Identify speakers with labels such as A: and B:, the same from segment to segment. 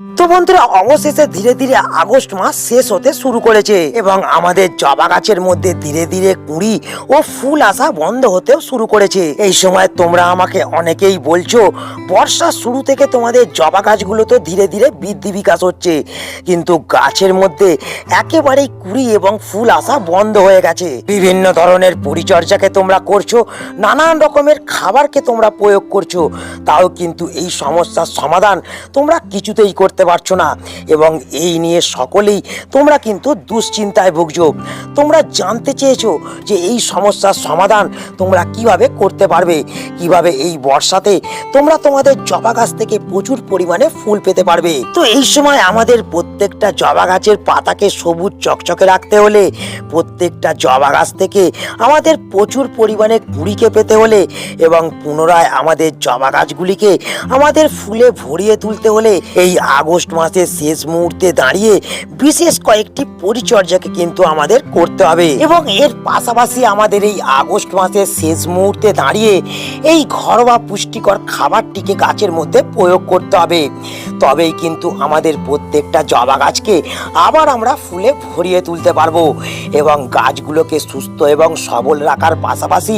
A: তো বন্ধুরা, অবশেষে ধীরে ধীরে আগস্ট মাস শেষ হতে শুরু করেছে এবং আমাদের জবা গাছের মধ্যে ধীরে ধীরে কুড়ি ও ফুল আসা বন্ধ হতেও শুরু করেছে। এই সময় তোমরা আমাকে অনেকেই বলছো বর্ষার শুরু থেকে তোমাদের জবা গাছগুলো তো ধীরে ধীরে বৃদ্ধি বিকাশ হচ্ছে, কিন্তু গাছের মধ্যে একেবারেই কুড়ি এবং ফুল আসা বন্ধ হয়ে গেছে। বিভিন্ন ধরনের পরিচর্যাকে তোমরা করছ, নানান রকমের খাবারকে তোমরা প্রয়োগ করছ, তাও কিন্তু এই সমস্যার সমাধান তোমরা কিছুতেই করতে পারছ না। এবং এই নিয়ে সকলেই তোমরা কিন্তু দুশ্চিন্তায় ভুগছো। তোমরা জানতে চেয়েছো যে এই সমস্যার সমাধান তোমরা কীভাবে করতে পারবে, কীভাবে এই বর্ষাতে তোমরা তোমাদের জবা গাছ থেকে প্রচুর পরিমাণে ফুল পেতে পারবে। তো এই সময় আমাদের প্রত্যেকটা জবা গাছের পাতাকে সবুজ চকচকে রাখতে হলে, প্রত্যেকটা জবা গাছ থেকে আমাদের প্রচুর পরিমাণে কুড়িকে পেতে হলে এবং পুনরায় আমাদের জবা গাছগুলিকে আমাদের ফুলে ভরিয়ে তুলতে হলে এই আগস্ট মাসের শেষ মুহূর্তে দাঁড়িয়ে বিশেষ কয়েকটি পরিচর্যাকে কিন্তু আমাদের করতে হবে। এবং এর পাশাপাশি আমাদের এই আগস্ট মাসের শেষ মুহূর্তে দাঁড়িয়ে এই ঘরোয়া পুষ্টিকর খাবারটিকে গাছের মধ্যে প্রয়োগ করতে হবে। তবেই কিন্তু আমাদের প্রত্যেকটা জবা গাছকে আবার আমরা ফুলে ভরিয়ে তুলতে পারব এবং গাছগুলোকে সুস্থ এবং সবল রাখার পাশাপাশি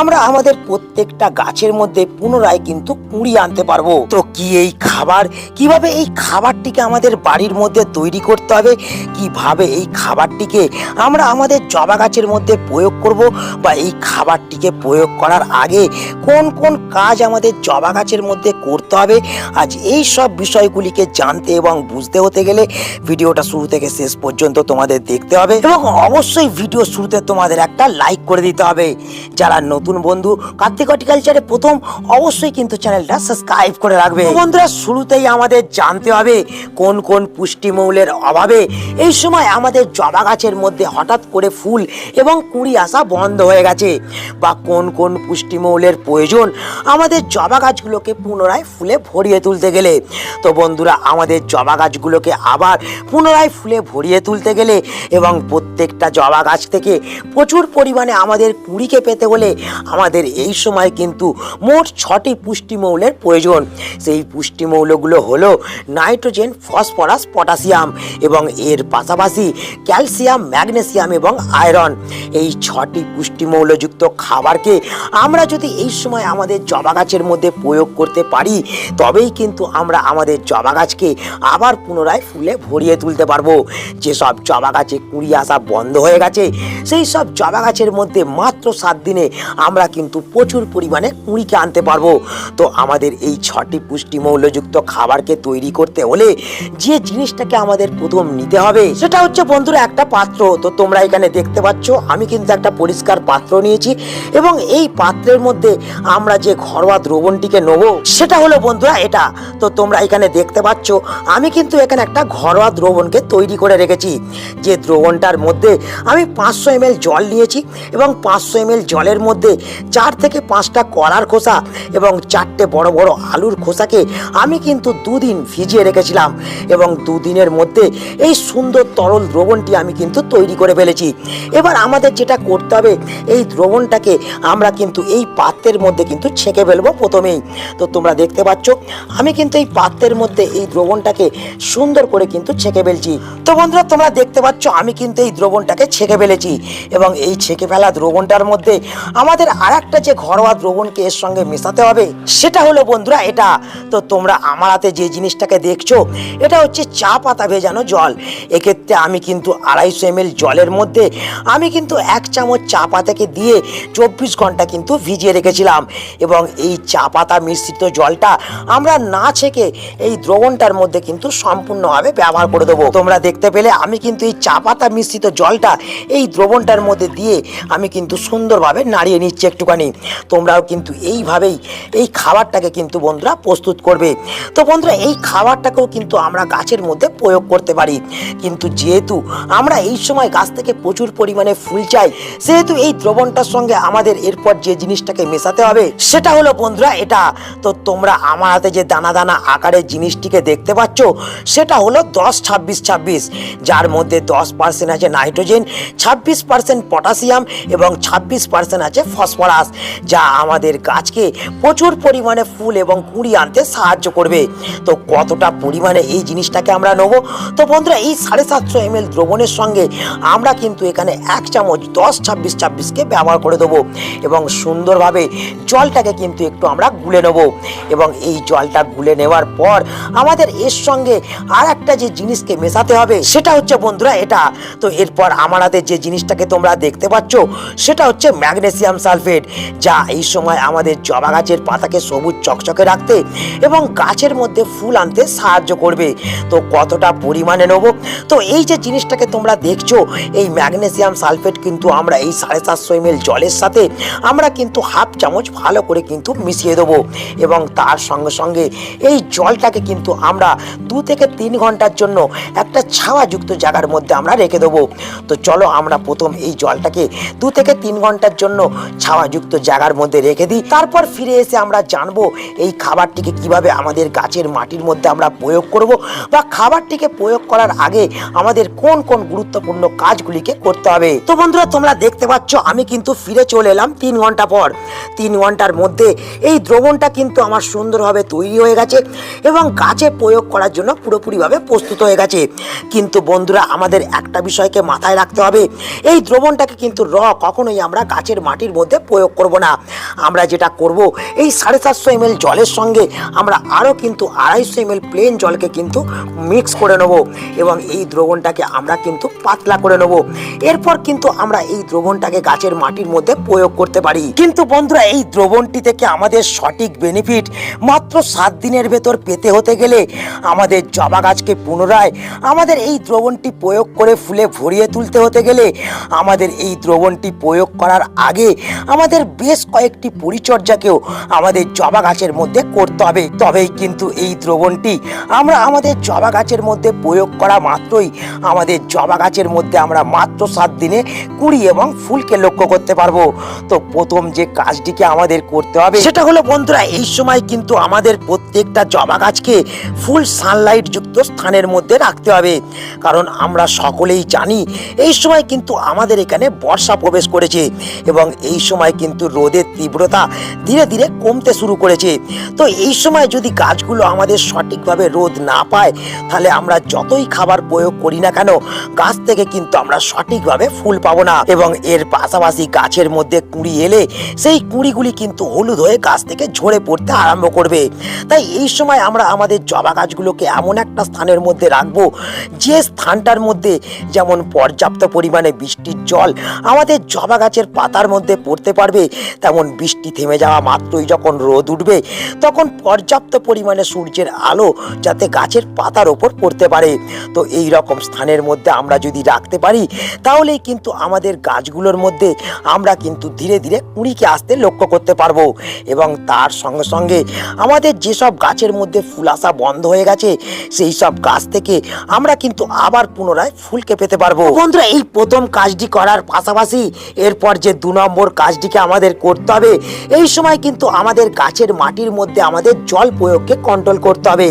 A: আমরা আমাদের প্রত্যেকটা গাছের মধ্যে পুনরায় কিন্তু কুড়ি আনতে পারব। তো কি এই খাবার, কীভাবে এই খাবারটিকে আমাদের বাড়ির মধ্যে তৈরি করতে হবে, কীভাবে এই খাবারটিকে আমরা আমাদের জবা গাছের মধ্যে প্রয়োগ করব বা এই খাবারটিকে প্রয়োগ করার আগে কোন কোন কাজ আমাদের জবা গাছের মধ্যে করতে হবে, আজ এই সব বিষয়গুলিকে জানতে এবং বুঝতে হতে গেলে ভিডিওটা শুরু থেকে শেষ পর্যন্ত তোমাদের দেখতে হবে এবং অবশ্যই ভিডিও শুরুতে তোমাদের একটা লাইক করে দিতে হবে। যারা নতুন বন্ধু, কার্তিক হর্টিকালচারে প্রথম, অবশ্যই কিন্তু চ্যানেলটা সাবস্ক্রাইব করে রাখবে। বন্ধুরা, শুরুতেই আমাদের জানতে হবে কোন কোন পুষ্টিমৌলের অভাবে এই সময় আমাদের জবা গাছের মধ্যে হঠাৎ করে ফুল এবং কুড়ি আসা বন্ধ হয়ে গেছে বা কোন কোন পুষ্টিমৌলের প্রয়োজন আমাদের জবা গাছগুলোকে পুনরায় ফুলে ভরিয়ে তুলতে গেলে। তো বন্ধুরা, আমাদের জবা গাছগুলোকে আবার পুনরায় ফুলে ভরিয়ে তুলতে গেলে এবং প্রত্যেকটা জবা গাছ থেকে প্রচুর পরিমাণে আমাদের কুড়িকে পেতে হলে আমাদের এই সময় কিন্তু মোট ছটি পুষ্টিমৌলের প্রয়োজন। সেই পুষ্টিমৌলগুলো হলো নাইট্রোজেন, ফসফরাস, পটাশিয়াম এবং এর পাশাপাশি ক্যালসিয়াম, ম্যাগনেসিয়াম এবং আয়রন। এই ছটি পুষ্টিমৌলযুক্ত খাবারকে আমরা যদি এই সময় আমাদের জবা গাছের মধ্যে প্রয়োগ করতে পারি, তবেই কিন্তু আমরা আমাদের জবা গাছকে আবার পুনরায় ফুলে ভরিয়ে তুলতে পারব। যেসব জবা গাছে কুড়ি আসা বন্ধ হয়ে গেছে, সেই সব জবা গাছের মধ্যে মাত্র সাত দিনে আমরা কিন্তু প্রচুর পরিমাণে কুঁড়িকে আনতে পারব। তো আমাদের এই ছটি পুষ্টিমৌলযুক্ত খাবারকে তৈরি করতে হলে যে জিনিসটাকে আমাদের প্রথম নিতে হবে, সেটা হচ্ছে বন্ধুরা একটা পাত্র। তো তোমরা এখানে দেখতে পাচ্ছ, আমি কিন্তু একটা পরিষ্কার পাত্র নিয়েছি এবং এই পাত্রের মধ্যে আমরা যে ঘরোয়া দ্রবণটিকে নেব, সেটা হলো বন্ধুরা এটা। তো তোমরা এখানে দেখতে পাচ্ছ, আমি কিন্তু এখানে একটা ঘরোয়া দ্রবণকে তৈরি করে রেখেছি। যে দ্রবণটার মধ্যে আমি পাঁচশো এম জল নিয়েছি এবং পাঁচশো এম জলের মধ্যে চার থেকে পাঁচটা কলার খোসা এবং চারটে বড় বড় আলুর খোসাকে আমি কিন্তু দুদিন ভিজিয়ে রেখেছিলাম এবং দুদিনের মধ্যে এই সুন্দর তরল দ্রবণটি আমি কিন্তু তৈরি করে ফেলেছি। এবার আমাদের যেটা করতে হবে, এই দ্রবণটাকে আমরা কিন্তু এই পাত্রের মধ্যে কিন্তু ছেঁকে ফেলব প্রথমেই। তো তোমরা দেখতে পাচ্ছ, আমি কিন্তু এই পাত্রের মধ্যে এই দ্রবণটাকে সুন্দর করে কিন্তু ছেঁকে ফেলছি। তো বন্ধুরা, তোমরা দেখতে পাচ্ছ, আমি কিন্তু এই দ্রবণটাকে ছেঁকে ফেলেছি এবং এই ছেঁকে ফেলা দ্রবণটার মধ্যে আমাদের আর একটা যে ঘরোয়া দ্রবণকে এর সঙ্গে মেশাতে হবে, সেটা হলো বন্ধুরা এটা। তো তোমরা আমার হাতে যে জিনিসটাকে দেখছ, এটা হচ্ছে চা পাতা ভেজানো জল। এক্ষেত্রে আমি কিন্তু আড়াইশো এম জলের মধ্যে আমি কিন্তু এক চামচ চা পাতাকে দিয়ে চব্বিশ ঘণ্টা কিন্তু ভিজিয়ে রেখেছিলাম এবং এই চা পাতা মিশ্রিত জলটা আমরা না ছেঁকে এই দ্রবণটার মধ্যে কিন্তু সম্পূর্ণভাবে ব্যবহার করে দেবো। তোমরা দেখতে পেলে আমি কিন্তু এই চা পাতা মিশ্রিত জলটা এই দ্রবণটার মধ্যে দিয়ে আমি কিন্তু সুন্দরভাবে নাড়িয়ে নিচ্ছি একটুখানি। তোমরাও কিন্তু এইভাবেই এই খাবারটাকে কিন্তু বন্ধুরা প্রস্তুত করবে। তো বন্ধুরা, এই খাবারটাকেও কিন্তু আমরা গাছের মধ্যে প্রয়োগ করতে পারি। কিন্তু যেহেতু আমরা এই সময় গাছ থেকে প্রচুর পরিমাণে ফুল চাই, সেহেতু এই দ্রবণটার সঙ্গে আমাদের এরপর যে জিনিসটাকে মেশাতে হবে, সেটা হলো বন্ধুরা এটা। তো তোমরা আমার হাতে যে দানা দানা আকারের জিনিসটিকে দেখতে পাচ্ছ, সেটা হলো দশ, ছাব্বিশ ছাব্বিশ, যার মধ্যে দশ পার্সেন্ট আছে নাইট্রোজেন, ছাব্বিশ পার্সেন্ট পটাশিয়াম এবং ছাব্বিশ পার্সেন্ট আছে ফসফরাস, যা আমাদের গাছকে প্রচুর পরিমাণে ফুল এবং কুঁড়ি আনতে সাহায্য করবে। তো কতটা পরিমাণে এই জিনিসটাকে আমরা নেব? তো বন্ধুরা, এই সাড়ে সাতশো এম দ্রবণের সঙ্গে আমরা কিন্তু এখানে এক চামচ দশ, ছাব্বিশ, ছাব্বিশকে ব্যবহার করে দেবো এবং সুন্দরভাবে জলটাকে কিন্তু একটু আমরা গুলে নেব। এবং এই জলটা গুলে নেওয়ার পর আমাদের এর সঙ্গে আর একটা যে জিনিসকে মেশাতে হবে, সেটা হচ্ছে বন্ধুরা এটা। তো এরপর হাতে যে জিনিসটাকে তোমরা দেখতে পাচ্ছ, সেটা হচ্ছে ম্যাগনেসিয়াম সালফেট, যা এই সময় আমাদের জবা গাছের পাতাকে সবুজ চকচকে রাখতে এবং গাছের মধ্যে ফুল আনতে সাহায্য করবে। তো কতটা পরিমাণে নেব? তো এই যে জিনিসটাকে তোমরা দেখছ, এই ম্যাগনেসিয়াম সালফেট কিন্তু আমরা এই সাড়ে সাতশো এম জলের সাথে আমরা কিন্তু হাফ চামচ ভালো করে কিন্তু মিশিয়ে দেবো। এবং তার সঙ্গে সঙ্গে এই জলটাকে কিন্তু আমরা দু থেকে তিন ঘণ্টার জন্য একটা ছাওয়াযুক্ত জায়গার মধ্যে আমরা রেখে দেবো। তো চলো আমরা প্রথম এই জলটাকে দু থেকে তিন ঘণ্টার জন্য ছাওয়াযুক্ত জায়গার মধ্যে রেখে দিই। তারপর ফিরে এসে আমরা জানব এই খাবারটিকে কীভাবে আমাদের গাছের মাটির মধ্যে আমরা প্রয়োগ করব বা খাবারটিকে প্রয়োগ করার আগে আমাদের কোন কোন গুরুত্বপূর্ণ কাজগুলিকে করতে হবে। তো বন্ধুরা, তোমরা দেখতে পাচ্ছ আমি কিন্তু ফিরে চলে এলাম তিন ঘণ্টা পর। তিন ঘণ্টার মধ্যে এই দ্রবণটা কিন্তু আমার সুন্দরভাবে তৈরি হয়ে গেছে এবং গাছে প্রয়োগ করার জন্য পুরোপুরিভাবে প্রস্তুত হয়ে গেছে। কিন্তু বন্ধুরা, আমাদের একটা বিষয়কে মাথায় রাখতে হবে। এই দ্রবণটাকে কিন্তু র কখনোই আমরা গাছের মাটির মধ্যে প্রয়োগ করব না। আমরা যেটা করব, এই সাড়ে সাতশো এম জলের সঙ্গে আমরা আরও কিন্তু আড়াইশো এম প্লেন জলকে কিন্তু মিক্স করে নেব এবং এই দ্রবণটাকে আমরা কিন্তু পাতলা করে নেব। এরপর কিন্তু আমরা এই দ্রবণটাকে গাছের মাটির মধ্যে প্রয়োগ করতে পারি। কিন্তু বন্ধুরা, এই দ্রবণটি থেকে আমাদের সঠিক বেনিফিট মাত্র সাত দিনের ভেতর পেতে হতে গেলে আমাদের জবা গাছকে পুনরায় আমাদের এই দ্রবণটি প্রয়োগ করে ফুলে ভরিয়ে তুলতে হতে গেলে আমাদের এই দ্রবণটি প্রয়োগ করার আগে আমাদের বেশ কয়েকটি পরিচর্যাকেও আমাদের জবা গাছের মধ্যে করতে হবে। তবেই কিন্তু এই দ্রবণটি আমরা আমাদের জবা গাছের মধ্যে প্রয়োগ করা মাত্রই আমাদের জবা গাছের মধ্যে আমরা মাত্র সাত দিনে কুড়ি এবং ফুলকে লক্ষ্য করতে পারব। তো প্রথম যে কাজটিকে আমাদের করতে হবে সেটা হলো বন্ধুরা, এই সময় কিন্তু আমাদের প্রত্যেকটা জবা গাছকে ফুল সানলাইট যুক্ত স্থানের মধ্যে রাখতে হবে। কারণ আমরা সকলেই জানি, এই সময় কিন্তু আমাদের এখানে বর্ষা প্রবেশ করেছে এবং এই সময় কিন্তু রোদের তীব্রতা ধীরে ধীরে কমতে শুরু করেছে। তো এই সময় যদি গাছগুলো আমাদের সঠিকভাবে রোদ না পায়, তাহলে আমরা যতই খাবার প্রয়োগ করি না কেন, গাছ থেকে কিন্তু আমরা সঠিকভাবে ফুল পাবো না এবং এর পাশাপাশি গাছের মধ্যে কুঁড়ি এলে সেই কুঁড়িগুলি কিন্তু হলুদ হয়ে গাছ থেকে ঝরে পড়তে আরম্ভ করবে। তাই এই সময় আমরা আমাদের জবা গাছগুলোকে এমন একটা স্থানের মধ্যে রাখব, যে স্থানটার মধ্যে যেমন পর্যাপ্ত পরিমাণে বৃষ্টির জল আমাদের জবা গাছের পাতার মধ্যে পড়তে পারবে, তেমন বৃষ্টি থেমে যাওয়া মাত্রই যখন রোদ উঠবে, তখন পর্যাপ্ত পরিমাণে সূর্যের আলো যাতে গাছের পাতার ওপর পড়তে পারে। তো এই রকম স্থানের মধ্যে আমরা যদি রাখতে পারি, তাহলেই কিন্তু আমাদের গাছগুলোর মধ্যে আমরা কিন্তু ধীরে ধীরে কুঁড়িকে আসতে লক্ষ্য করতে পারব এবং তার সঙ্গে সঙ্গে আমাদের যেসব গাছের মধ্যে ফুল আসা বন্ধ হয়ে গেছে, সেই সব গাছ থেকে আমরা কিন্তু আবার পুনরায় ফুলকে পেতে পারব। বন্ধুরা, এই প্রথম কাজটি করার পাশাপাশি এরপর যে দু নম্বর কাজটিকে আমাদের করতে হবে, এই সময় কিন্তু আমাদের গাছের মাটির মধ্যে আমাদের জল প্রয়োগকে কন্ট্রোল করতে হবে।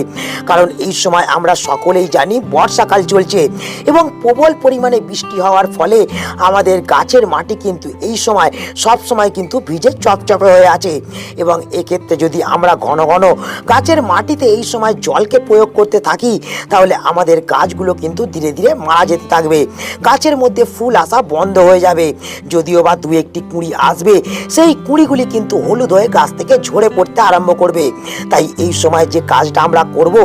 A: কারণ এই সময় আমরা সকলেই জানি বর্ষাকাল চলছে এবং প্রবল পরিমাণে বৃষ্টি হওয়ার ফলে আমাদের গাছের মাটি কিন্তু এই সময়, সব সময় কিন্তু ভিজে চপচপে হয়ে আছে। এবং এক্ষেত্রে যদি আমরা ঘন ঘন গাছের মাটিতে এই সময় জলকে প্রয়োগ করতে থাকি, তাহলে আমাদের গাছগুলো কিন্তু ধীরে ধীরে মারা যেতে থাকবে। গাছের মধ্যে ফুল আসা বন্ধ হয়ে যাবে। যদিও বা দু একটি কুঁড়ি আসবে, সেই কুঁড়িগুলি কিন্তু হলুদ হয়ে গাছ থেকে ঝরে পড়তে আরম্ভ করবে। তাই এই সময় যে কাজটা আমরা করব,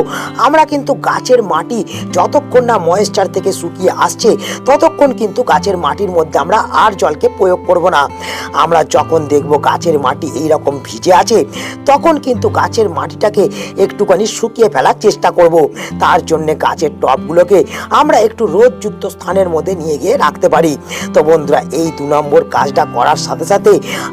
A: আমরা কিন্তু গাছের মাটি যতক্ষণ না ময়েশ্চার থেকে শুকিয়ে আসছে, ততক্ষণ কিন্তু গাছের মাটির মধ্যে আমরা আর জলকে প্রয়োগ করব না। আমরা যখন দেখব গাছের মাটি এই রকম ভিজে আছে, তখন কিন্তু গাছের মাটিটাকে একটুখানি শুকিয়ে ফেলার চেষ্টা করব। তার জন্য গাছের টবগুলোকে আমরা একটু রোদযুক্ত স্থানের মধ্যে নিয়ে গিয়ে রাখতে পারি। তো বন্ধুরা, এই দু নম্বর কাজটা করার সাথে সাথে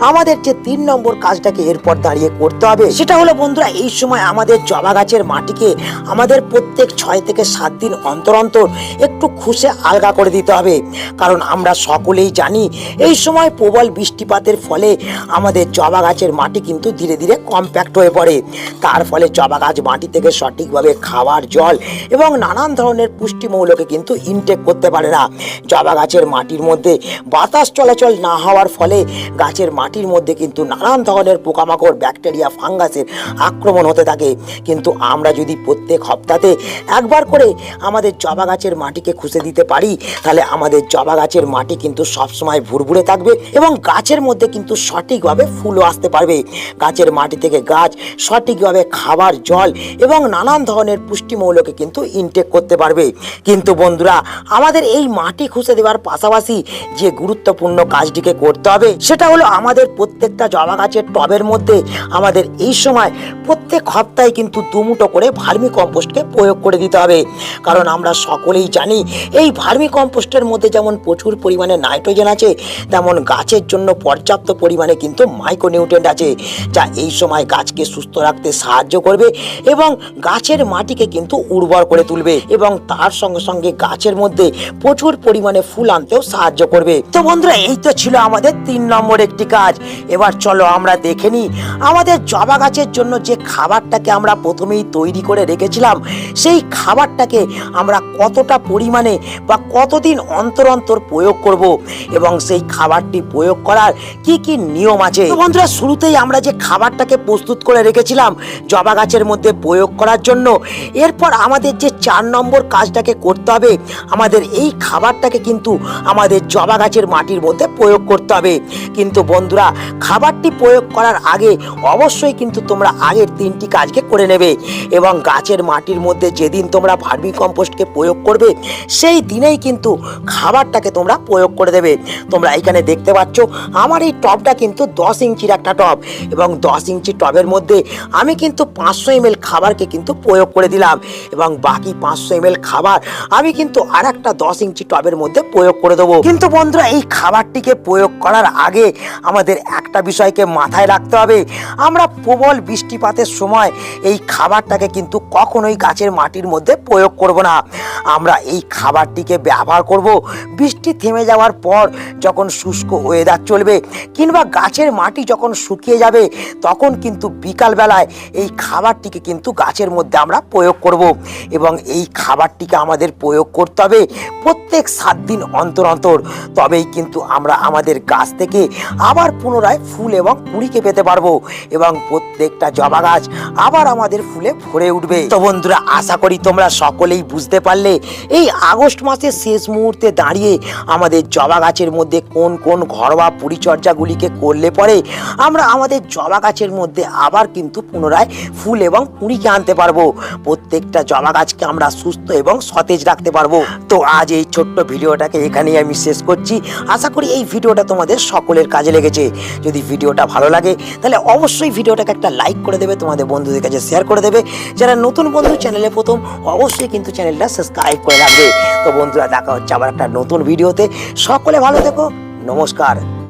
A: আমাদের যে তিন নম্বর কাজটাকে এরপর দাঁড়িয়ে করতে হবে, সেটা হলো বন্ধুরা, এই সময় আমাদের জবা গাছের মাটিকে আমাদের প্রত্যেক ছয় থেকে সাত দিন অন্তর অন্তর একটু খুশে আলগা করে দিতে হবে। কারণ আমরা সকলেই জানি, এই সময় প্রবল বৃষ্টিপাতের ফলে আমাদের জবা গাছের মাটি কিন্তু ধীরে ধীরে কম্প্যাক্ট হয়ে পড়ে। তার ফলে জবা গাছ মাটি থেকে সঠিকভাবে খাবার জল এবং নানান ধরনের পুষ্টিমৌলকে কিন্তু ইনটেক করতে পারে না। জবা গাছের মাটির মধ্যে বাতাস চলাচল না হওয়ার ফলে গাছের মাটির মধ্যে কিন্তু নানান ধরনের পোকামাকড়, ব্যাকটেরিয়া, ফাঙ্গাসের আক্রমণ হতে থাকে। কিন্তু আমরা যদি প্রত্যেক হপ্তাতে একবার করে আমাদের জবা গাছের মাটিকে খুঁজে দিতে পারি, তাহলে আমাদের জবা গাছের মাটি কিন্তু সবসময় ভুরভুরে থাকবে এবং গাছের মধ্যে কিন্তু সঠিকভাবে ফুলও আসতে পারবে। গাছের মাটি থেকে গাছ সঠিকভাবে খাবার, জল এবং নানান ধরনের পুষ্টিমৌলকে কিন্তু ইনটেক করতে পারবে। কিন্তু বন্ধুরা, আমাদের এই মাটি খুঁজে দেওয়ার পাশাপাশি যে গুরুত্বপূর্ণ কাজটিকে করতে হবে, সেটা হলো আমাদের প্রত্যেকটা জবা গাছের টবের মধ্যে আমাদের এই সময় প্রত্যেক সপ্তাহে কিন্তু দুমুটো করে ভার্মি কম্পোস্টকে প্রয়োগ করে দিতে হবে। কারণ আমরা সকলেই জানি, এই ভার্মি কম্পোস্টের মধ্যে যেমন প্রচুর পরিমাণে নাইট্রোজেন আছে, তেমন গাছের জন্য পর্যাপ্ত পরিমাণে কিন্তু মাইক্রোনিউট্রেন্ট আছে, যা এই সময় গাছকে সুস্থ রাখতে সাহায্য করবে এবং গাছের মাটিকে কিন্তু উর্বর করে তুলবে এবং তার সঙ্গে সঙ্গে গাছের মধ্যে প্রচুর পরিমাণে ফুল আনতেও সাহায্য করবে। তো বন্ধুরা, এই তো ছিল আমাদের তিন নম্বর একটি কাজ। এবার চলো আমরা দেখে নিই, আমাদের জবা গাছের জন্য যে খাবারটাকে আমরা প্রথমেই তৈরি করে রেখেছিলাম, সেই খাবারটাকে আমরা কতটা পরিমাণে বা কতদিন অন্তর অন্তর প্রয়োগ করব এবং সেই খাবারটি প্রয়োগ করার কি কি নিয়ম আছে? বন্ধুরা, শুরুতেই আমরা যে খাবারটাকে প্রস্তুত করে রেখেছিলাম, জবা গাছের মধ্যে প্রয়োগ করার জন্য। এরপর আমাদের যে চার নম্বর কাজটাকে করতে হবে, আমাদের এই খাবারটাকে কিন্তু আমাদের জবা গাছের মাটির মধ্যে প্রয়োগ করতে হবে। কিন্তু বন্ধুরা, খাবারটি প্রয়োগ করার আগে অবশ্যই কিন্তু তোমরা আগের তিনটি কাজকে করে নেবে এবং গাছের মাটির মধ্যে যেদিন তোমরা ভার্মি কম্পোস্টকে প্রয়োগ করবে, সেই দিনেই কিন্তু খাবারটাকে তোমরা প্রয়োগ করে দেবে। তোমরা এখানে দেখতে পাচ্ছ, আমার এই টবটা কিন্তু দশ ইঞ্চির একটা টব এবং দশ ইঞ্চি টবের মধ্যে আমি কিন্তু পাঁচশো এম খাবারকে কিন্তু প্রয়োগ করে দিলাম এবং বাকি পাঁচশো এম খাবার আমি কিন্তু আর একটা দশ ইঞ্চি টবের মধ্যে প্রয়োগ করে দেবো। কিন্তু বন্ধুরা, এই খাবারটিকে প্রয়োগ করার আগে আমাদের একটা বিষয়কে মাথায় রাখতে হবে। আমরা প্রবল বৃষ্টিপাতের সময় এই খাবারটাকে কিন্তু কখনোই গাছের মাটির মধ্যে প্রয়োগ করব না। আমরা এই খাবারটিকে ব্যবহার করব। বৃষ্টি থেমে যাওয়ার পর যখন শুষ্ক ওয়েদার চলবে কিংবা গাছের মাটি যখন শুকিয়ে যাবে, তখন কিন্তু বিকালবেলায় এই খাবারটিকে কিন্তু গাছের মধ্যে আমরা প্রয়োগ করব এবং এই খাবারটিকে আমাদের প্রয়োগ করতে হবে প্রত্যেক সাত দিন অন্তর অন্তর। তবেই কিন্তু আমরা আমাদের গাছ থেকে আবার পুনরায় ফুল এবং কুড়িকে পেতে পারব এবং প্রত্যেকটা জবা গাছ আবার আমাদের ফুলে ভরে উঠবে। তো বন্ধুরা, আশা করি তোমরা সকলেই বুঝতে পারলে এই আগস্ট মাসের শেষ মুহূর্তে দাঁড়িয়ে আমাদের জবা গাছের মধ্যে কোন কোন ঘরোয়া পরিচর্যাগুলিকে করলে পরে আমরা আমাদের জবা গাছের মধ্যে আবার কিন্তু পুনরায় ফুল এবং কুড়িকে আনতে পারব। প্রত্যেকটা জবা গাছকে আমরা সুস্থ এবং সতেজ রাখতে পারব। তো আজ এই ছোট্ট ভিডিওটাকে এখানেই আমি শেষ করছি। আশা করি এই ভিডিওটা তোমাদের সকলের কাজে লেগেছে। যদি ভিডিওটা ভালো লাগে, তাহলে অবশ্যই ভিডিওটাকে একটা লাইক করে দেবে, তোমাদের বন্ধুদের কাছে শেয়ার করে দেবে। যারা নতুন বন্ধু, চ্যানেলে প্রথম, অবশ্যই কিন্তু চ্যানেলটা সাবস্ক্রাইব করে রাখবে। তো বন্ধুরা, দেখা হচ্ছে আবার একটা নতুন ভিডিওতে। সকলে ভালো থেকো। নমস্কার।